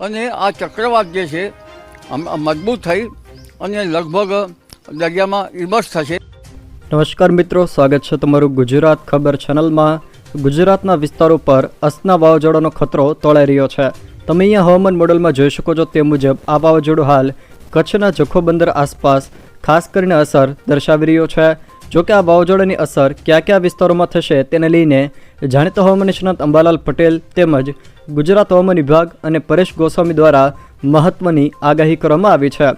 અને આ ચક્રવાત જે છે મજબૂત થઈ અને લગભગ દરિયામાં ઇમર્સ થશે. નમસ્કાર મિત્રો, સ્વાગત છે તમારું ગુજરાત ખબર ચેનલમાં. ગુજરાતના વિસ્તારો પર અસના વાવાઝોડાનો ખતરો તોળાઈ રહ્યો છે. તમે અહીંયા હવામાન મોડલમાં જોઈ શકો છો તે મુજબ આ વાવાઝોડું હાલ કચ્છના જખો બંદર આસપાસ ખાસ કરીને અસર દર્શાવી રહ્યો છે. જો કે આ વાવાઝોડાની અસર કયા કયા વિસ્તારોમાં થશે તેને લઈને જાણીતા હવામાન નિષ્ણાત અંબાલાલ પટેલ તેમજ ગુજરાત હવામાન વિભાગ અને પરેશ ગોસ્વામી દ્વારા મહત્વની આગાહી કરવામાં આવી છે.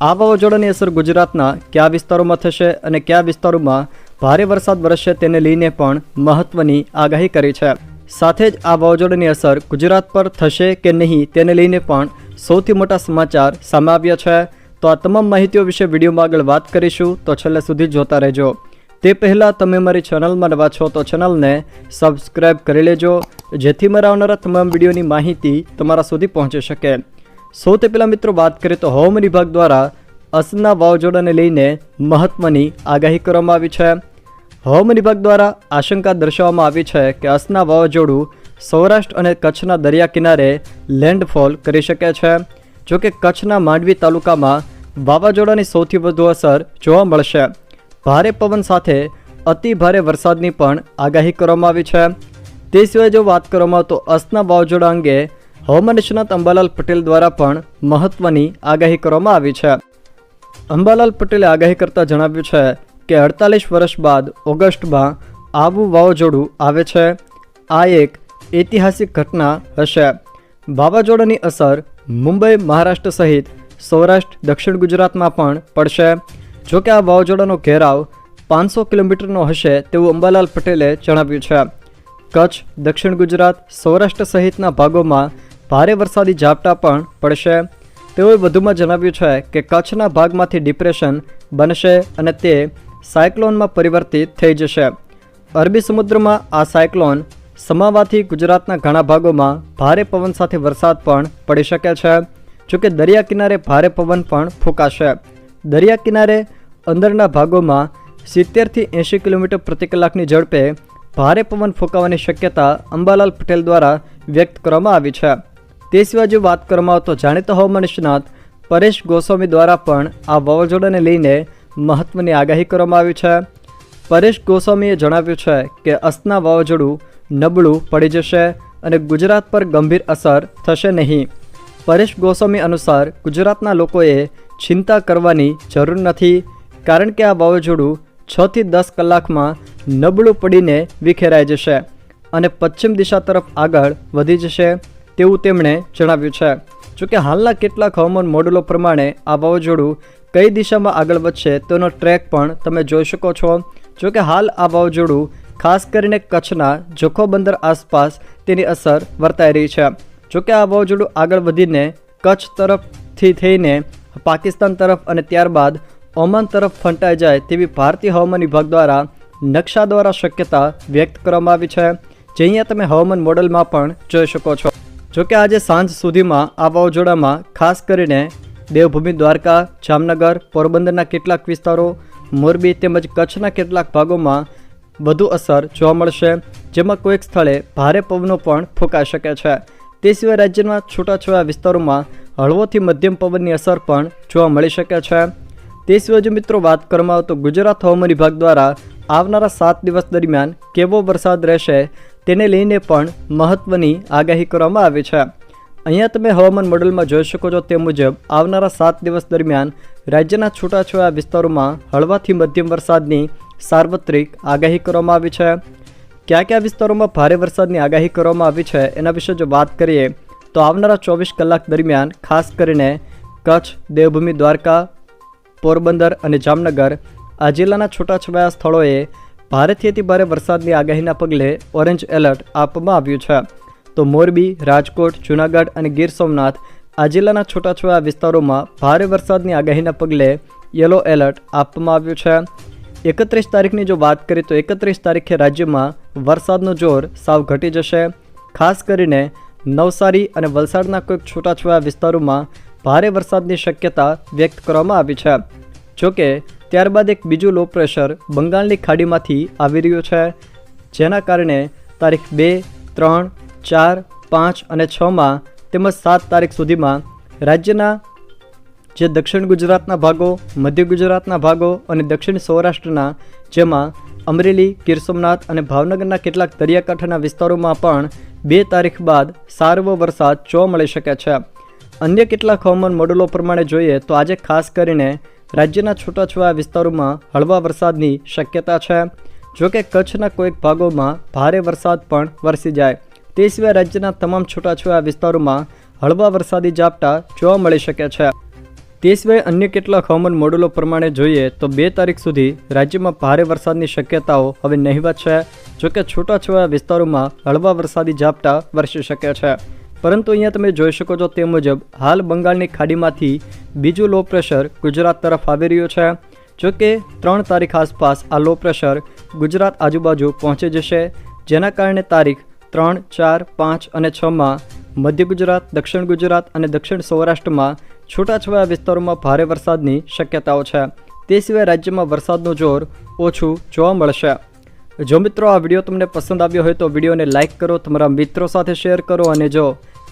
આ વાવાઝોડાની અસર ગુજરાતના કયા વિસ્તારોમાં થશે અને કયા વિસ્તારોમાં ભારે વરસાદ વરસશે તેને લઈને પણ મહત્વની આગાહી કરી છે. સાથે જ આ વાવાઝોડાની અસર ગુજરાત પર થશે કે નહીં તેને લઈને પણ સૌથી મોટા સમાચાર સામે આવ્યા છે. તો આ તમામ માહિતીઓ વિશે વિડીયોમાં આગળ વાત કરીશું. તો છેલ્લે સુધી જોતા રહેજો. તે પહેલાં તમે મારી ચેનલમાં નવા છો તો ચેનલને સબસ્ક્રાઈબ કરી લેજો, જેથી મારા આવનારા તમામ વિડીયોની માહિતી તમારા સુધી પહોંચી શકે. સૌથી પહેલાં મિત્રો વાત કરીએ તો હવામાન વિભાગ દ્વારા અસના વાવાઝોડાને લઈને મહત્ત્વની આગાહી કરવામાં આવી છે. હવામાન વિભાગ દ્વારા આશંકા દર્શાવવામાં આવી છે કે અસના વાવાઝોડું સૌરાષ્ટ્ર અને કચ્છના દરિયા કિનારે લેન્ડફોલ કરી શકે છે. જો કે કચ્છના માંડવી તાલુકામાં વાવાઝોડાની સૌથી વધુ અસર જોવા મળશે. ભારે પવન સાથે અતિ ભારે વરસાદની પણ આગાહી કરવામાં આવી છે. તે સિવાય જો વાત કરવામાં તો અસના વાવાઝોડા અંગે હવામાન નિષ્ણાત અંબાલાલ પટેલ દ્વારા પણ મહત્વની આગાહી કરવામાં આવી છે. અંબાલાલ પટેલે આગાહી કરતા જણાવ્યું છે કે અડતાલીસ વર્ષ બાદ ઓગસ્ટમાં આવું વાવાઝોડું આવે છે. આ એક ઐતિહાસિક ઘટના હશે. વાવાઝોડાની અસર મુંબઈ, મહારાષ્ટ્ર સહિત સૌરાષ્ટ્ર, દક્ષિણ ગુજરાતમાં પણ પડશે. જો કે આ વાવાઝોડાનો ઘેરાવ પાંચસો કિલોમીટરનો હશે તેવું અંબાલાલ પટેલે જણાવ્યું છે. કચ્છ, દક્ષિણ ગુજરાત, સૌરાષ્ટ્ર સહિતના ભાગોમાં ભારે વરસાદી ઝાપટા પણ પડશે. તેઓએ વધુમાં જણાવ્યું છે કે કચ્છના ભાગમાંથી ડિપ્રેશન બનશે અને તે સાયક્લોનમાં પરિવર્તિત થઈ જશે. અરબી સમુદ્રમાં આ સાયક્લોન સમાવાથી ગુજરાતના ઘણા ભાગોમાં ભારે પવન સાથે વરસાદ પણ પડી શકે છે. જોકે દરિયા કિનારે ભારે પવન પણ ફૂંકાશે. દરિયા કિનારે અંદરના ભાગોમાં સિત્તેરથી એંશી કિલોમીટર પ્રતિ કલાકની ઝડપે ભારે પવન ફૂંકાવાની શક્યતા અંબાલાલ પટેલ દ્વારા વ્યક્ત કરવામાં આવી છે. તે સિવાય જો વાત કરવામાં આવે તો જાણીતા હવામાન નિષ્ણાત પરેશ ગોસ્વામી દ્વારા પણ આ વાવાઝોડાને લઈને મહત્વની આગાહી કરવામાં આવી છે. પરેશ ગોસ્વામીએ જણાવ્યું છે કે અસના વાવાઝોડું નબળું પડી જશે અને ગુજરાત પર ગંભીર અસર થશે નહીં. પરેશ ગોસ્વામી અનુસાર ગુજરાતના લોકોએ ચિંતા કરવાની જરૂર નથી. કારણ કે આ વાવાઝોડું છથી દસ કલાકમાં નબળું પડીને વિખેરાઈ જશે અને પશ્ચિમ દિશા તરફ આગળ વધી જશે તેવું તેમણે જણાવ્યું છે. જોકે હાલના કેટલાક હવામાન મોડેલો પ્રમાણે આ વાવાઝોડું કઈ દિશામાં આગળ વધશે તેનો ટ્રેક પણ તમે જોઈ શકો છો. જોકે હાલ આ વાવાઝોડું ખાસ કરીને કચ્છના જોખો બંદર આસપાસ તેની અસર વર્તાઈ રહી છે. જોકે આ વાવાઝોડું આગળ વધીને કચ્છ તરફથી થઈને પાકિસ્તાન તરફ અને ત્યારબાદ ઓમાન તરફ ફંટાઈ જાય તેવી ભારતીય હવામાન વિભાગ દ્વારા નકશા દ્વારા શક્યતા વ્યક્ત કરવામાં આવી છે. જે અહીંયા તમે હવામાન મોડલમાં પણ જોઈ શકો છો. જોકે આજે સાંજ સુધીમાં આ વાવાઝોડામાં ખાસ કરીને દેવભૂમિ, દ્વારકા, જામનગર, પોરબંદરના કેટલાક વિસ્તારો, મોરબી તેમજ કચ્છના કેટલાક ભાગોમાં વધુ અસર જોવા મળશે, જેમાં કોઈક સ્થળે ભારે પવનો પણ ફૂંકાઈ શકે છે. તે સિવાય રાજ્યના છૂટાછવાયા વિસ્તારોમાં હળવોથી મધ્યમ પવનની અસર પણ જોવા મળી શકે છે. તે સિવાય જો મિત્રો વાત કરવામાં આવે તો ગુજરાત હવામાન વિભાગ દ્વારા આવનારા સાત દિવસ દરમિયાન કેવો વરસાદ રહેશે તેને લઈને પણ મહત્ત્વની આગાહી કરવામાં આવી છે. અહીંયા તમે હવામાન મોડલમાં જોઈ શકો છો તે મુજબ આવનારા સાત દિવસ દરમિયાન રાજ્યના છૂટાછવાયા વિસ્તારોમાં હળવાથી મધ્યમ વરસાદની સાર્વત્રિક આગાહી કરવામાં આવી છે. કયા કયા વિસ્તારોમાં ભારે વરસાદની આગાહી કરવામાં આવી છે એના વિશે જો વાત કરીએ તો આવનારા ચોવીસ કલાક દરમિયાન ખાસ કરીને કચ્છ, દેવભૂમિ, દ્વારકા પોરબંદર અને જામનગર આ જિલ્લાના છૂટાછવાયા સ્થળોએ ભારેથી ભારે વરસાદની આગાહીના પગલે ઓરેન્જ એલર્ટ આપવામાં આવ્યું છે. તો મોરબી, રાજકોટ, જૂનાગઢ અને ગીર સોમનાથ આ જિલ્લાના છૂટાછવાયા વિસ્તારોમાં ભારે વરસાદની આગાહીના પગલે યલો એલર્ટ આપવામાં આવ્યું છે. એકત્રીસ તારીખની જો વાત કરીએ તો એકત્રીસ તારીખે રાજ્યમાં વરસાદનું જોર સાવ ઘટી જશે. ખાસ કરીને નવસારી અને વલસાડના કોઈક છૂટાછવાયા વિસ્તારોમાં ભારે વરસાદની શક્યતા વ્યક્ત કરવામાં આવી છે. જોકે, ત્યારબાદ એક બીજું લો પ્રેશર બંગાળની ખાડીમાંથી આવી રહ્યું છે, જેના કારણે તારીખ બે, ત્રણ, ચાર, પાંચ અને છમાં તેમજ સાત તારીખ સુધીમાં રાજ્યના જે દક્ષિણ ગુજરાતના ભાગો, મધ્ય ગુજરાતના ભાગો અને દક્ષિણ સૌરાષ્ટ્રના, જેમાં અમરેલી, ગીર સોમનાથ અને ભાવનગરના કેટલાક દરિયાકાંઠાના વિસ્તારોમાં પણ બે તારીખ બાદ સારો વરસાદ જોવા મળી શકે છે. અન્ય કેટલાક હવામાન મોડેલો પ્રમાણે જોઈએ તો આજે ખાસ કરીને રાજ્યના છૂટાછવાયા વિસ્તારોમાં હળવા વરસાદની શક્યતા છે. જોકે કચ્છના કોઈક ભાગોમાં ભારે વરસાદ પણ વરસી જાય. તે સિવાય રાજ્યના તમામ છૂટાછવાયા વિસ્તારોમાં હળવા વરસાદી ઝાપટા જોવા મળી શકે છે. તે સિવાય અન્ય કેટલાક હવામાન મોડેલો પ્રમાણે જોઈએ તો બે તારીખ સુધી રાજ્યમાં ભારે વરસાદની શક્યતાઓ હવે નહિવત છે. જોકે છૂટાછવાયા વિસ્તારોમાં હળવા વરસાદી ઝાપટા વરસી શકે છે. પરંતુ અહીંયા તમે જોઈ શકો છો તે મુજબ, હાલ બંગાળની ખાડીમાંથી બીજું લો પ્રેશર ગુજરાત તરફ આવી રહ્યું છે. જોકે ત્રણ તારીખ આસપાસ આ લો પ્રેશર ગુજરાત આજુબાજુ પહોંચી જશે. જેના કારણે તારીખ ત્રણ, ચાર, પાંચ અને છમાં મધ્ય ગુજરાત, દક્ષિણ ગુજરાત અને દક્ષિણ સૌરાષ્ટ્રમાં છૂટાછવાયા વિસ્તારોમાં ભારે વરસાદની શક્યતાઓ છે. તે સિવાય રાજ્યમાં વરસાદનું જોર ઓછું જોવા મળશે. જો મિત્રો આ વીડિયો તમને પસંદ આવ્યો હોય તો વિડીયોને લાઇક કરો, તમારા મિત્રો સાથે શેર કરો અને જો